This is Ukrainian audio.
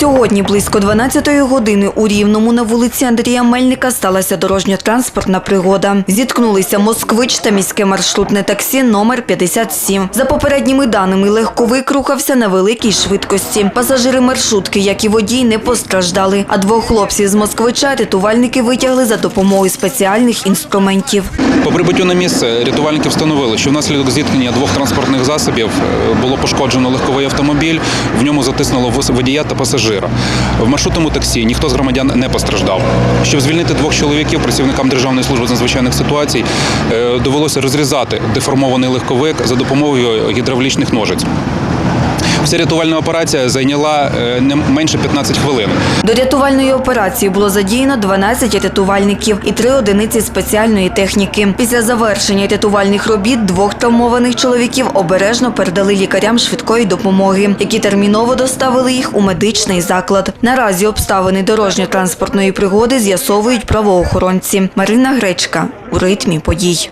Сьогодні близько 12-ї години у Рівному на вулиці Андрія Мельника сталася дорожньо-транспортна пригода. Зіткнулися москвич та міське маршрутне таксі номер 57. За попередніми даними, легковик рухався на великій швидкості. Пасажири маршрутки, як і водій, не постраждали. А двох хлопців з москвича рятувальники витягли за допомогою спеціальних інструментів. По прибуттю на місце рятувальники встановили, що внаслідок зіткнення двох транспортних засобів е, було пошкоджено легковий автомобіль. В ньому затиснуло водія та пасажира. В маршрутному таксі ніхто з громадян не постраждав. Щоб звільнити двох чоловіків, працівникам Державної служби з надзвичайних ситуацій е, довелося розрізати деформований легковик за допомогою гідравлічних ножиць. Вся рятувальна операція зайняла е, не менше 15 хвилин. До рятувальної операції було задіяно 12 рятувальників і три одиниці спеціальної техніки. Після завершення рятувальних робіт двох травмованих чоловіків обережно передали лікарям швидкої допомоги, які терміново доставили їх у медичний заклад. Наразі обставини дорожньо-транспортної пригоди з'ясовують правоохоронці. Марина Гречка у ритмі подій.